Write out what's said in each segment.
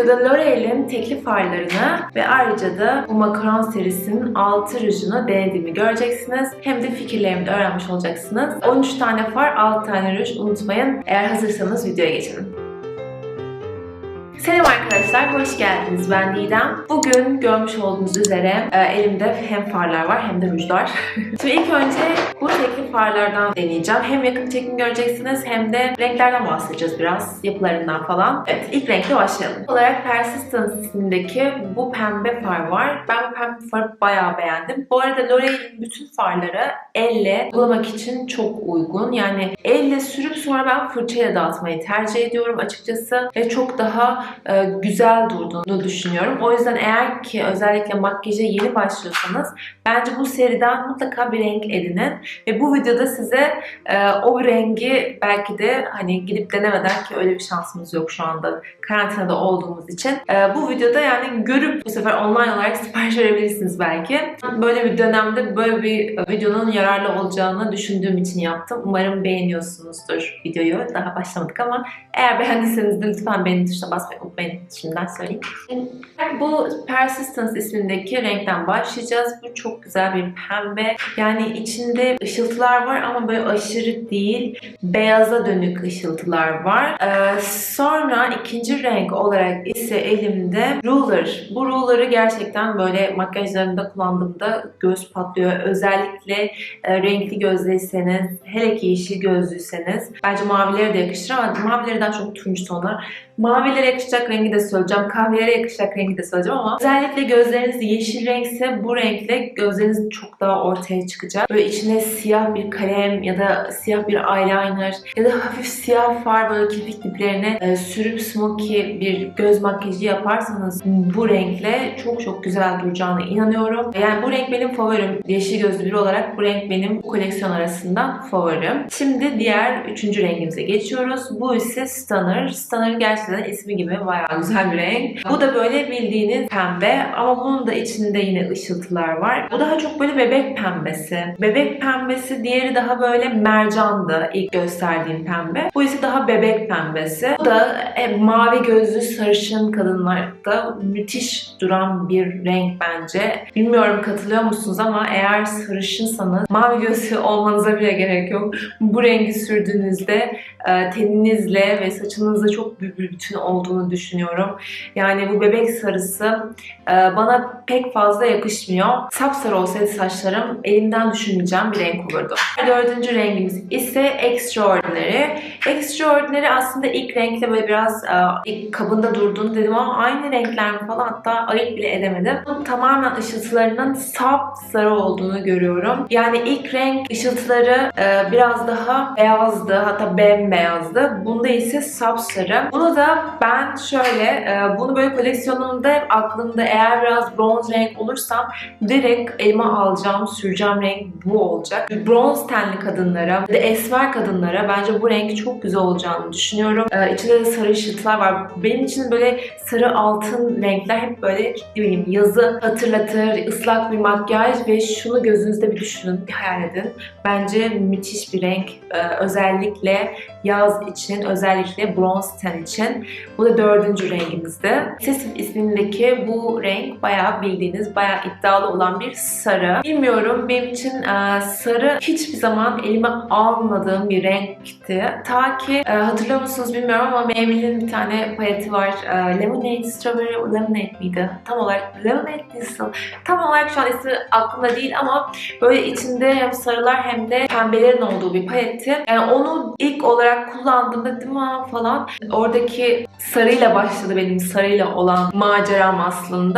videoda L'Oreal'in tekli farlarını ve ayrıca da bu makaron serisinin altı rujunu denediğimi göreceksiniz. Hem de fikirlerimi de öğrenmiş olacaksınız. 13 tane far, 6 tane ruj unutmayın. Eğer hazırsanız videoya geçelim. Selam arkadaşlar, hoş geldiniz. Ben Didem. Bugün görmüş olduğunuz üzere e, elimde hem farlar var hem de rujlar. Şimdi ilk önce bu tekli farlardan deneyeceğim. Hem yakın çekim göreceksiniz hem de renklerden bahsedeceğiz biraz. Yapılarından falan. Evet, ilk renkle başlayalım. İlk olarak Persistence ismindeki bu pembe far var. Ben bu pembe farı bayağı beğendim. Bu arada L'Oreal'in bütün farları elle bulamak için çok uygun. Yani elle sürüp sonra ben fırçayla dağıtmayı tercih ediyorum açıkçası. Ve çok daha e, güzel durduğunu düşünüyorum. O yüzden eğer ki özellikle makyaja yeni başlıyorsanız bence bu seriden mutlaka bir renk edinin. Ve bu videoda size e, o rengi belki de hani gidip denemeden ki öyle bir şansımız yok şu anda karantinada olduğumuz için. E, bu videoda yani görüp bu sefer online olarak sipariş verebilirsiniz belki. Böyle bir dönemde böyle bir videonun yararlı olacağını düşündüğüm için yaptım. Umarım beğeniyorsunuzdur videoyu. Daha başlamadık ama eğer beğendiyseniz de lütfen beğeni tuşuna basmayı unutmayın. Şimdiden söyleyeyim. Bu Persistence ismindeki renkten başlayacağız. Bu çok güzel bir pembe. Yani içinde ışıltılar var ama böyle aşırı değil. Beyaza dönük ışıltılar var. Ee, sonra ikinci renk olarak ise elimde ruler. Bu ruler'ı gerçekten böyle makyajlarımda kullandığımda göz patlıyor. Özellikle e, renkli gözlüyseniz, hele ki yeşil gözlüyseniz bence mavilere de yakışır ama mavilere daha çok turuncu tonlar. Mavilere yakışacak rengi de söyleyeceğim. Kahvelere yakışacak rengi de söyleyeceğim ama özellikle gözleriniz yeşil renkse bu renkle gözleriniz çok daha ortaya çıkacak. Böyle içine siyah bir kalem ya da siyah bir eyeliner ya da hafif siyah far böyle kirpik diplerine e, sürüp smoky bir göz makyajı yaparsanız bu renkle çok çok güzel duracağına inanıyorum. Yani bu renk benim favorim. Yeşil gözlü biri olarak bu renk benim koleksiyon arasından favorim. Şimdi diğer üçüncü rengimize geçiyoruz. Bu ise Stunner. Stunner gerçekten ismi gibi bayağı güzel bir renk. Bu da böyle bildiğiniz pembe ama bunun da içinde yine ışıltılar var. Bu daha çok böyle bebek pembesi. Bebek pembesi diğeri daha böyle mercandı ilk gösterdiğim pembe. Bu ise daha bebek pembesi. Bu da e, mavi gözlü sarışın kadınlarda müthiş duran bir renk bence. Bilmiyorum katılıyor musunuz ama eğer sarışınsanız mavi gözlü olmanıza bile gerek yok. Bu rengi sürdüğünüzde e, teninizle ve saçınızla çok bir bütün olduğunu düşünüyorum. Yani bu bebek sarısı bana pek fazla yakışmıyor. Sapsarı olsaydı saçlarım elimden düşünmeyeceğim bir renk olurdu. Dördüncü rengimiz ise Extraordinary. Extraordinary aslında ilk renkle böyle biraz e, ilk kabında durduğunu dedim ama aynı renkler mi falan hatta ayırt bile edemedim. Bunun tamamen ışıltılarının sapsarı olduğunu görüyorum. Yani ilk renk ışıltıları e, biraz daha beyazdı hatta bembeyazdı. Bunda ise sapsarı. Bunu da ben şöyle e, bunu böyle koleksiyonumda aklımda eğer biraz bronz renk olursam direkt elime alacağım, süreceğim renk bu olacak. Bronz tenli kadınlara da esmer kadınlara bence bu renk çok güzel olacağını düşünüyorum. Ee, içinde de sarı ışıltılar var. Benim için böyle sarı altın renkler hep böyle ne bileyim yazı hatırlatır, ıslak bir makyaj ve şunu gözünüzde bir düşünün, bir hayal edin. Bence müthiş bir renk. Ee, özellikle yaz için, özellikle bronz ten için. Bu da dördüncü rengimizde. Sesim ismindeki bu renk bayağı bildiğiniz, bayağı iddialı olan bir sarı. Bilmiyorum benim için e, sarı hiçbir zaman elime almadığım bir renkti. Ta ki e, hatırlıyor musunuz bilmiyorum ama Maybelline'in bir tane paleti var. E, Lemonade, Strawberry Lemonade miydi? Tam olarak Lemonade nasıl? Tam olarak şu an ismi aklımda değil ama böyle içinde hem sarılar hem de pembelerin olduğu bir paletti. Yani onu ilk olarak kullandığımda dedim ha falan. Oradaki sarıyla başladı benim sarıyla olan maceram aslında.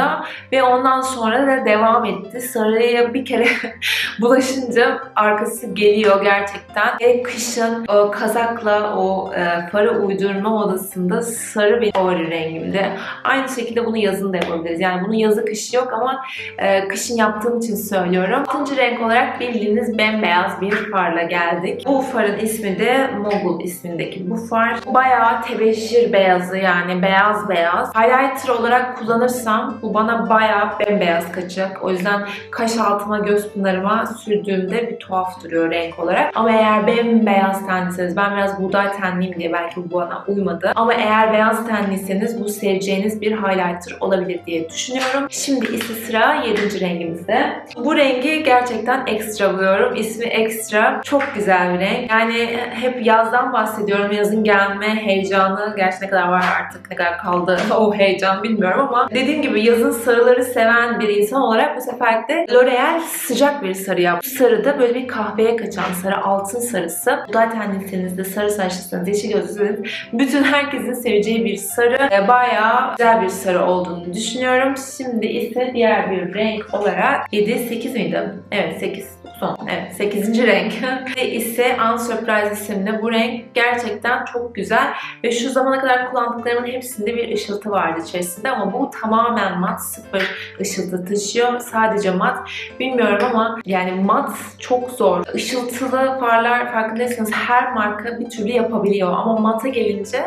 Ve ondan sonra da devam etti. Sarıya bir kere bulaşınca arkası geliyor gerçekten. Ve kışın o kazakla o e, farı uydurma odasında sarı bir favori rengimdi. Aynı şekilde bunu yazın da yapabiliriz. Yani bunun yazı kışı yok ama e, kışın yaptığım için söylüyorum. Altıncı renk olarak bildiğiniz bembeyaz bir farla geldik. Bu farın ismi de Mogul ismindeki bu far. Bayağı tebeşir beyazı yani beyaz beyaz. Highlighter olarak kullanırsam bu bana bayağı bembeyaz kaçacak. O yüzden kaş altıma göz pınarıma sürdüğümde bir tuhaf duruyor renk olarak. Ama eğer bembeyaz tenliyseniz ben biraz buğday tenliyim diye belki bu bana uymadı. Ama eğer beyaz tenliyseniz bu seveceğiniz bir highlighter olabilir diye düşünüyorum. Şimdi ise sıra 7. rengimizde. Bu rengi gerçekten ekstra buluyorum. İsmi ekstra. Çok güzel bir renk. Yani hep yazdan bahsediyorum. Yazın gelme heyecanı gerçi ne kadar var artık ne kadar kaldı o heyecan bilmiyorum ama dediğim gibi yazın sarıları seven bir insan olarak bu sefer de L'Oreal sıcak bir sarı yaptı. Sarı da böyle bir kahveye kaçan sarı, altın sarısı. Tenliyseniz de sarı saçlısınız, yeşil gözlüsünüz bütün herkesin seveceği bir sarı. Bayağı güzel bir sarı olduğunu düşünüyorum. Şimdi ise diğer bir renk olarak 7, 8 miydi? Evet 8 son. Evet 8. renk. Ve ise Unsurprise isimli bu renk gerçekten çok güzel ve şu zamana kadar kullandıklarımın hepsinde bir ışıltı vardı içerisinde ama bu tamamen mat, sıfır ışıltı taşıyor. Sadece mat. Bilmiyorum ama yani mat çok zor. Işıltılı farlar farkındaysanız her marka bir türlü yapabiliyor ama mata gelince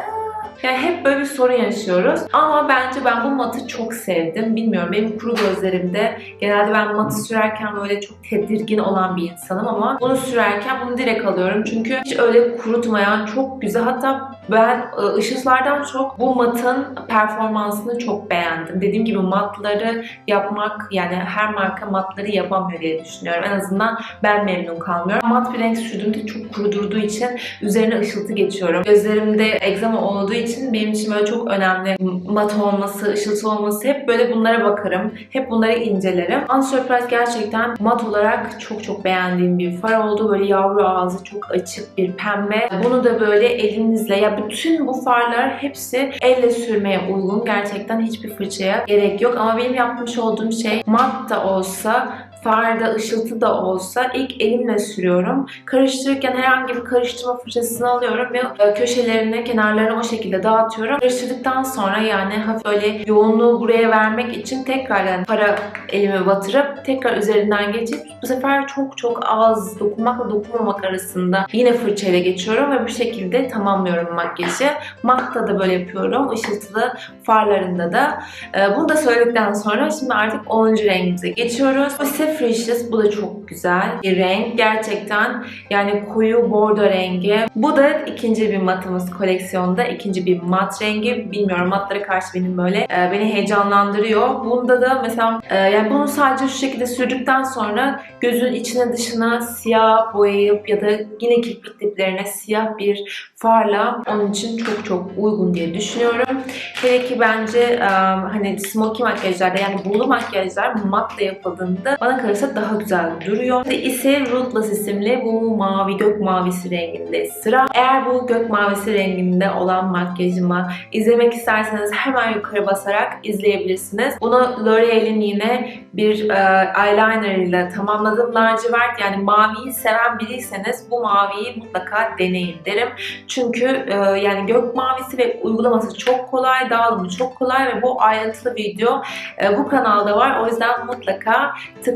yani hep böyle bir sorun yaşıyoruz. Ama bence ben bu matı çok sevdim. Bilmiyorum benim kuru gözlerimde genelde ben matı sürerken böyle çok tedirgin olan bir insanım ama bunu sürerken bunu direkt alıyorum. Çünkü hiç öyle kurutmayan çok güzel. Hatta ben e, ışıltılardan çok bu matın performansını çok beğendim. Dediğim gibi matları yapmak yani her marka matları yapamıyor diye düşünüyorum. En azından ben memnun kalmıyorum. Mat bir renk sürdüğümde çok kuru durduğu için üzerine ışıltı geçiyorum. Gözlerimde egzama olduğu benim için böyle çok önemli. Mat olması, ışıltı olması hep böyle bunlara bakarım. Hep bunları incelerim. Unsurprise gerçekten mat olarak çok çok beğendiğim bir far oldu. Böyle yavru ağzı çok açık bir pembe. Bunu da böyle elinizle ya bütün bu farlar hepsi elle sürmeye uygun. Gerçekten hiçbir fırçaya gerek yok. Ama benim yapmış olduğum şey mat da olsa farda ışıltı da olsa ilk elimle sürüyorum. Karıştırırken herhangi bir karıştırma fırçasını alıyorum ve e, köşelerine, kenarlarına o şekilde dağıtıyorum. Karıştırdıktan sonra yani hafif böyle yoğunluğu buraya vermek için tekrardan para elime batırıp tekrar üzerinden geçip bu sefer çok çok az dokunmakla dokunmamak arasında yine fırçayla geçiyorum ve bu şekilde tamamlıyorum makyajı. Matta da böyle yapıyorum. Işıltılı farlarında da. E, Bunu da söyledikten sonra şimdi artık 10. rengimize geçiyoruz. Bu ise Freshest. Bu da çok güzel bir renk. Gerçekten yani koyu bordo rengi. Bu da ikinci bir matımız koleksiyonda. ikinci bir mat rengi. Bilmiyorum matlara karşı benim böyle e, beni heyecanlandırıyor. Bunda da mesela e, yani bunu sadece şu şekilde sürdükten sonra gözün içine dışına siyah boyayıp ya da yine kirpik diplerine siyah bir farla onun için çok çok uygun diye düşünüyorum. Hele ki bence e, hani smoky makyajlarda yani buğulu makyajlar matla yapıldığında bana kalırsa daha güzel duruyor. Şimdi ise Rootless isimli bu mavi gök mavisi renginde sıra. Eğer bu gök mavisi renginde olan makyajımı izlemek isterseniz hemen yukarı basarak izleyebilirsiniz. Bunu L'Oreal'in yine bir e, eyeliner ile tamamladım. Lacivert yani maviyi seven biriyseniz bu maviyi mutlaka deneyin derim. Çünkü e, yani gök mavisi ve uygulaması çok kolay, dağılımı çok kolay ve bu ayrıntılı video e, bu kanalda var. O yüzden mutlaka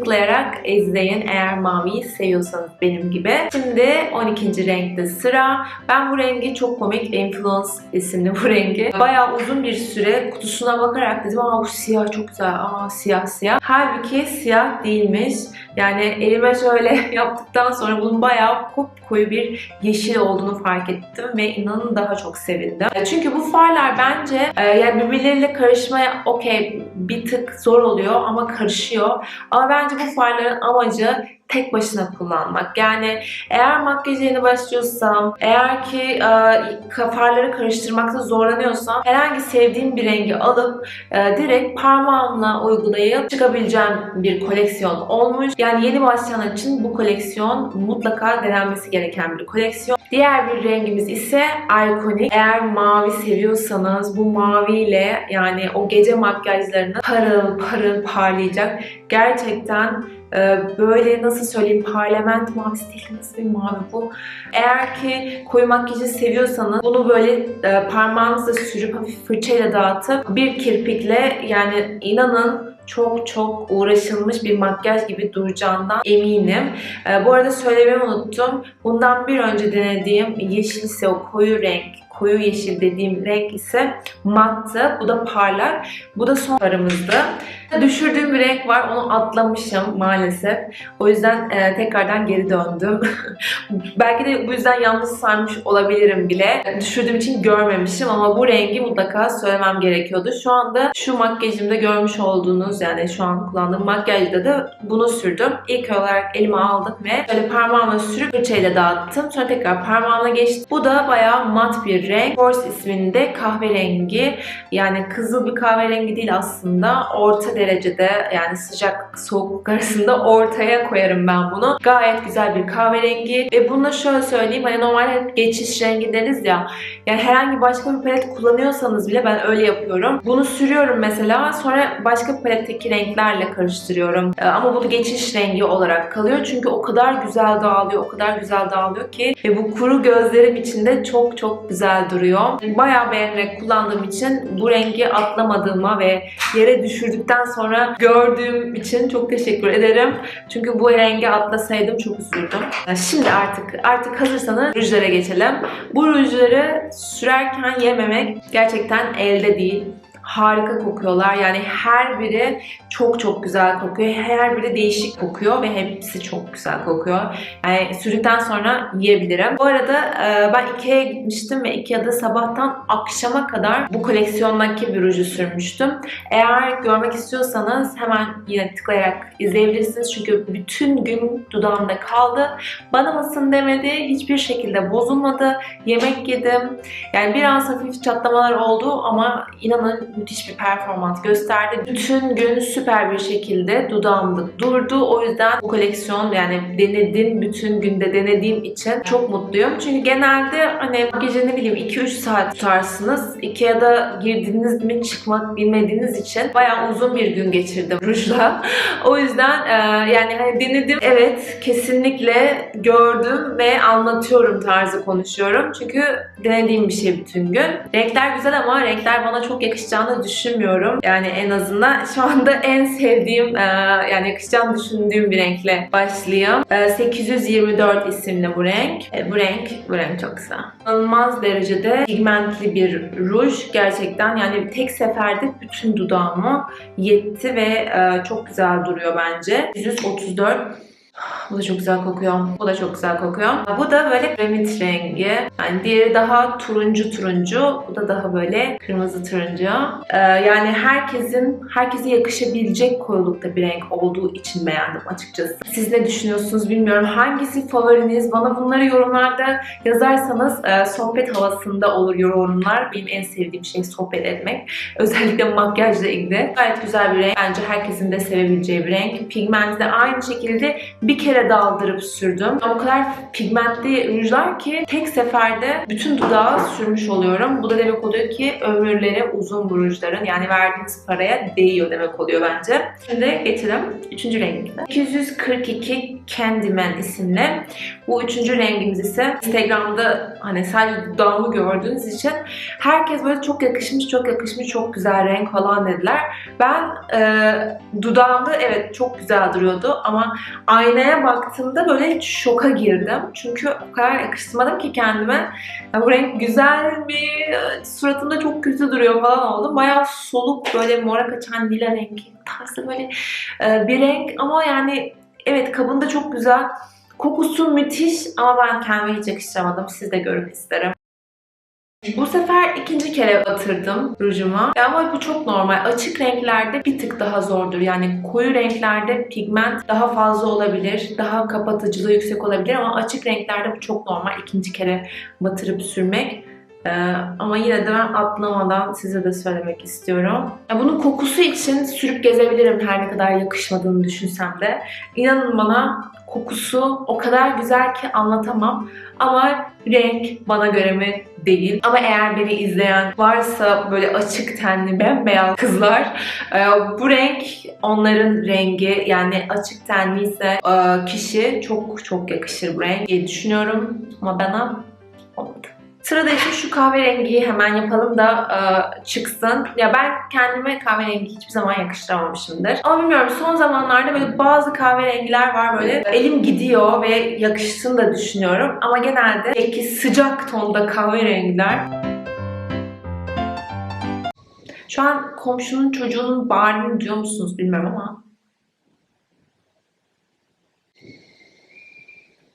tıklayarak izleyin eğer maviyi seviyorsanız benim gibi. Şimdi 12. renkte sıra. Ben bu rengi çok komik. Influence isimli bu rengi. Bayağı uzun bir süre kutusuna bakarak dedim aa bu siyah çok güzel. Aa siyah siyah. Halbuki siyah değilmiş. Yani elime şöyle yaptıktan sonra bunun bayağı koyu bir yeşil olduğunu fark ettim ve inanın daha çok sevindim. Çünkü bu farlar bence e, yani birbirleriyle karışmaya okey bir tık zor oluyor ama karışıyor. Ama bence bu farların amacı tek başına kullanmak. Yani eğer makyaj yeni başlıyorsam, eğer ki e, farları karıştırmakta zorlanıyorsam herhangi sevdiğim bir rengi alıp e, direkt parmağımla uygulayıp çıkabileceğim bir koleksiyon olmuş. Yani yeni başlayan için bu koleksiyon mutlaka denenmesi gereken bir koleksiyon. Diğer bir rengimiz ise Iconic. Eğer mavi seviyorsanız bu maviyle yani o gece makyajlarını parıl parıl parlayacak. Gerçekten böyle nasıl söyleyeyim parlament mavisi değil nasıl bir mavi bu. Eğer ki koyu makyajı seviyorsanız bunu böyle e, parmağınızla sürüp hafif fırçayla dağıtıp bir kirpikle yani inanın çok çok uğraşılmış bir makyaj gibi duracağından eminim. Ee, bu arada söylemeyi unuttum. Bundan bir önce denediğim yeşilse o koyu renk koyu yeşil dediğim renk ise mattı. Bu da parlak. Bu da son farımızdı. Düşürdüğüm bir renk var. Onu atlamışım maalesef. O yüzden e, tekrardan geri döndüm. Belki de bu yüzden yalnız saymış olabilirim bile. Düşürdüğüm için görmemişim ama bu rengi mutlaka söylemem gerekiyordu. Şu anda şu makyajımda görmüş olduğunuz yani şu an kullandığım makyajda da bunu sürdüm. İlk olarak elime aldım ve böyle parmağıma sürüp fırçayla dağıttım. Sonra tekrar parmağıma geçtim. Bu da bayağı mat bir renk. Force isminde kahverengi. Yani kızıl bir kahverengi değil aslında. Orta derecede yani sıcak soğukluk arasında ortaya koyarım ben bunu. Gayet güzel bir kahverengi ve bunu şöyle söyleyeyim hani normalde hep geçiş rengi deriz ya yani herhangi başka bir palet kullanıyorsanız bile ben öyle yapıyorum. Bunu sürüyorum mesela sonra başka paletteki renklerle karıştırıyorum. Ee, ama bu da geçiş rengi olarak kalıyor. Çünkü o kadar güzel dağılıyor, o kadar güzel dağılıyor ki ve bu kuru gözlerim içinde çok çok güzel duruyor. Bayağı beğenerek kullandığım için bu rengi atlamadığıma ve yere düşürdükten sonra gördüğüm için çok teşekkür ederim. Çünkü bu rengi atlasaydım çok üzüldüm. Şimdi artık artık hazırsanız rujlara geçelim. Bu rujları sürerken yememek gerçekten elde değil. Harika kokuyorlar. Yani her biri çok çok güzel kokuyor. Her biri değişik kokuyor ve hepsi çok güzel kokuyor. Yani sürdükten sonra yiyebilirim. Bu arada e, ben Ikea'ya gitmiştim ve Ikea'da sabahtan akşama kadar bu koleksiyondaki bir ruju sürmüştüm. Eğer görmek istiyorsanız hemen yine tıklayarak izleyebilirsiniz. Çünkü bütün gün dudağımda kaldı. Bana mısın demedi. Hiçbir şekilde bozulmadı. Yemek yedim. Yani biraz hafif çatlamalar oldu ama inanın müthiş bir performans gösterdi. Bütün gün süper bir şekilde dudağımda durdu. O yüzden bu koleksiyon yani denedim bütün günde denediğim için çok mutluyum. Çünkü genelde hani gece ne bileyim 2-3 saat tutarsınız. Ikea'da girdiniz mi çıkmak bilmediğiniz için bayağı uzun bir gün geçirdim rujla. o yüzden e, yani hani denedim evet kesinlikle gördüm ve anlatıyorum tarzı konuşuyorum. Çünkü denediğim bir şey bütün gün. Renkler güzel ama renkler bana çok yakışacağını düşünmüyorum. Yani en azından şu anda en sevdiğim e, yani yakışacağını düşündüğüm bir renkle başlayayım. E, 824 isimli bu renk. E, bu renk, bu renk çok güzel. İnanılmaz derecede pigmentli bir ruj. Gerçekten yani tek seferde bütün dudağıma yetti ve e, çok güzel duruyor bence. 134 bu da çok güzel kokuyor. Bu da çok güzel kokuyor. Bu da böyle kremit rengi. Yani diğeri daha turuncu turuncu. Bu da daha böyle kırmızı turuncu. Ee, yani herkesin, herkese yakışabilecek koyulukta bir renk olduğu için beğendim açıkçası. Siz ne düşünüyorsunuz bilmiyorum. Hangisi favoriniz? Bana bunları yorumlarda yazarsanız e, sohbet havasında olur yorumlar. Benim en sevdiğim şey sohbet etmek. Özellikle makyajla ilgili. Gayet güzel bir renk. Bence herkesin de sevebileceği bir renk. Pigmenti de aynı şekilde bir kere daldırıp sürdüm. O kadar pigmentli rujlar ki tek seferde bütün dudağı sürmüş oluyorum. Bu da demek oluyor ki ömürleri uzun bu rujların. Yani verdiğiniz paraya değiyor demek oluyor bence. Şimdi geçelim üçüncü rengimize. 242 Candyman isimli. Bu üçüncü rengimiz ise Instagram'da hani sadece dudağımı gördüğünüz için herkes böyle çok yakışmış, çok yakışmış, çok güzel renk falan dediler. Ben e, dudağımda evet çok güzel duruyordu ama aynaya baktığımda böyle şoka girdim. Çünkü o kadar yakıştırmadım ki kendime. Ya bu renk güzel mi? Suratımda çok kötü duruyor falan oldu. Bayağı soluk böyle mora kaçan lila rengi tarzı böyle e, bir renk ama yani evet kabında çok güzel. Kokusu müthiş ama ben kendime hiç yakıştıramadım. Siz de görün isterim. Bu sefer ikinci kere batırdım rujuma. Ya Ama bu çok normal. Açık renklerde bir tık daha zordur. Yani koyu renklerde pigment daha fazla olabilir. Daha kapatıcılığı yüksek olabilir ama açık renklerde bu çok normal. İkinci kere batırıp sürmek. Ee, ama yine de ben atlamadan size de söylemek istiyorum. Ya bunun kokusu için sürüp gezebilirim her ne kadar yakışmadığını düşünsem de. İnanın bana kokusu o kadar güzel ki anlatamam. Ama renk bana göre mi değil. Ama eğer beni izleyen varsa böyle açık tenli bembeyaz kızlar e, bu renk onların rengi yani açık tenli ise e, kişi çok çok yakışır bu renk diye düşünüyorum. Ama bana olmadı. Sırada ise şu kahverengiyi hemen yapalım da e, çıksın. Ya ben kendime kahverengi hiçbir zaman yakıştıramamışımdır. Ama bilmiyorum son zamanlarda böyle bazı kahverengiler var böyle elim gidiyor ve yakışsın da düşünüyorum. Ama genelde belki sıcak tonda kahverengiler şu an komşunun çocuğunun bağırını diyor musunuz bilmem ama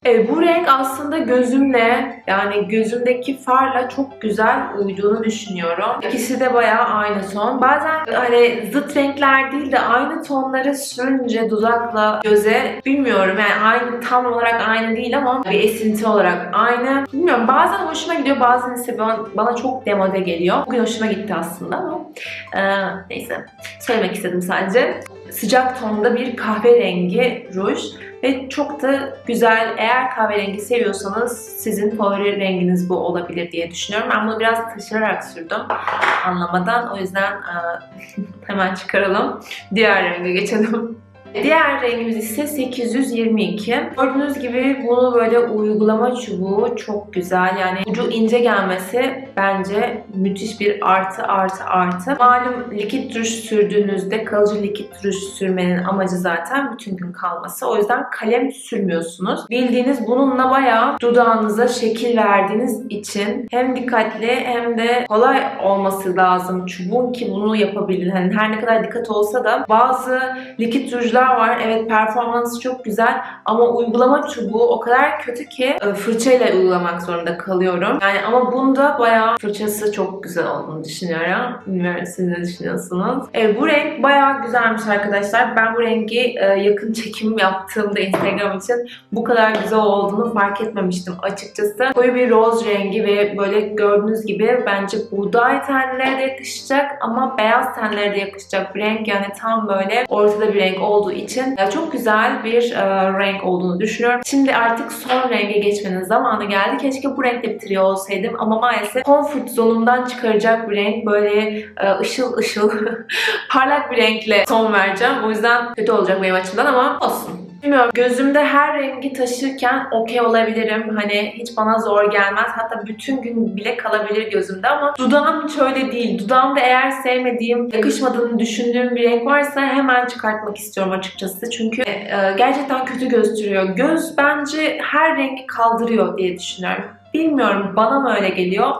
E, bu renk aslında gözümle yani gözümdeki farla çok güzel uyduğunu düşünüyorum. İkisi de bayağı aynı ton. Bazen hani zıt renkler değil de aynı tonları sürünce dudakla göze bilmiyorum yani aynı tam olarak aynı değil ama bir esinti olarak aynı. Bilmiyorum bazen hoşuma gidiyor bazen ise bana, çok demode geliyor. Bugün hoşuma gitti aslında ama e, neyse söylemek istedim sadece. Sıcak tonda bir kahverengi ruj ve çok da güzel. Eğer kahverengi seviyorsanız sizin favori renginiz bu olabilir diye düşünüyorum. Ben bunu biraz taşırarak sürdüm anlamadan. O yüzden e, hemen çıkaralım. Diğer renge geçelim. Diğer rengimiz ise 822. Gördüğünüz gibi bunu böyle uygulama çubuğu çok güzel. Yani ucu ince gelmesi bence müthiş bir artı artı artı. Malum likit ruj sürdüğünüzde kalıcı likit ruj sürmenin amacı zaten bütün gün kalması. O yüzden kalem sürmüyorsunuz. Bildiğiniz bununla bayağı dudağınıza şekil verdiğiniz için hem dikkatli hem de kolay olması lazım çubuğun ki bunu yapabilir. Hani her ne kadar dikkat olsa da bazı likit rujlar var. Evet performansı çok güzel ama uygulama çubuğu o kadar kötü ki e, fırçayla uygulamak zorunda kalıyorum. Yani ama bunda bayağı fırçası çok güzel olduğunu düşünüyorum. Bilmiyorum siz ne düşünüyorsunuz? E, bu renk bayağı güzelmiş arkadaşlar. Ben bu rengi e, yakın çekim yaptığımda Instagram için bu kadar güzel olduğunu fark etmemiştim açıkçası. Koyu bir roz rengi ve böyle gördüğünüz gibi bence buğday tenlere de yakışacak ama beyaz tenlere de yakışacak bir renk. Yani tam böyle ortada bir renk olduğu için e, çok güzel bir e, renk olduğunu düşünüyorum. Şimdi artık son renge geçmenin zamanı geldi. Keşke bu renkle bitiriyor olsaydım ama maalesef comfort zonumdan çıkaracak bir renk. Böyle e, ışıl ışıl parlak bir renkle son vereceğim. O yüzden kötü olacak benim açımdan ama olsun. Bilmiyorum. Gözümde her rengi taşırken okey olabilirim. Hani hiç bana zor gelmez. Hatta bütün gün bile kalabilir gözümde ama dudağım hiç öyle değil. Dudağımda eğer sevmediğim, yakışmadığını düşündüğüm bir renk varsa hemen çıkartmak istiyorum açıkçası. Çünkü e, gerçekten kötü gösteriyor. Göz bence her rengi kaldırıyor diye düşünüyorum. Bilmiyorum bana mı öyle geliyor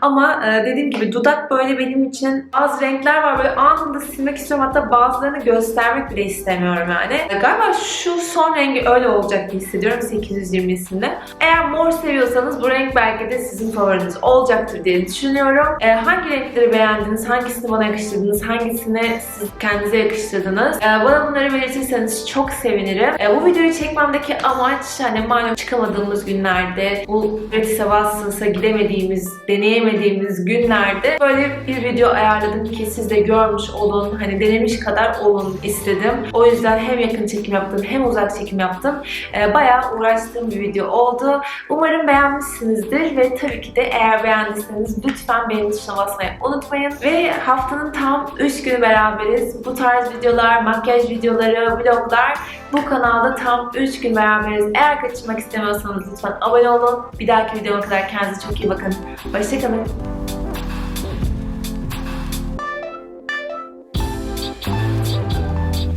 ama e, dediğim gibi dudak böyle benim için bazı renkler var böyle anında silmek istiyorum hatta bazılarını göstermek bile istemiyorum yani. E, galiba şu son rengi öyle olacak diye hissediyorum 820'sinde. Eğer mor seviyorsanız bu renk belki de sizin favoriniz olacaktır diye düşünüyorum. E, hangi renkleri beğendiniz, hangisini bana yakıştırdınız, hangisini siz kendinize yakıştırdınız? E, bana bunları belirtirseniz çok sevinirim. E, bu videoyu çekmemdeki amaç hani malum çıkamadığımız günlerde bu bassınsa gidemediğimiz, deneyemediğimiz günlerde böyle bir video ayarladım ki siz de görmüş olun, hani denemiş kadar olun istedim. O yüzden hem yakın çekim yaptım hem uzak çekim yaptım. Ee, bayağı uğraştığım bir video oldu. Umarım beğenmişsinizdir ve tabii ki de eğer beğendiyseniz lütfen beğeni tuşuna basmayı unutmayın. Ve haftanın tam 3 günü beraberiz. Bu tarz videolar, makyaj videoları, vloglar bu kanalda tam 3 gün beraberiz. Eğer kaçırmak istemiyorsanız lütfen abone olun. Bir dahaki videoma kadar kendinize çok iyi bakın. Hoşçakalın.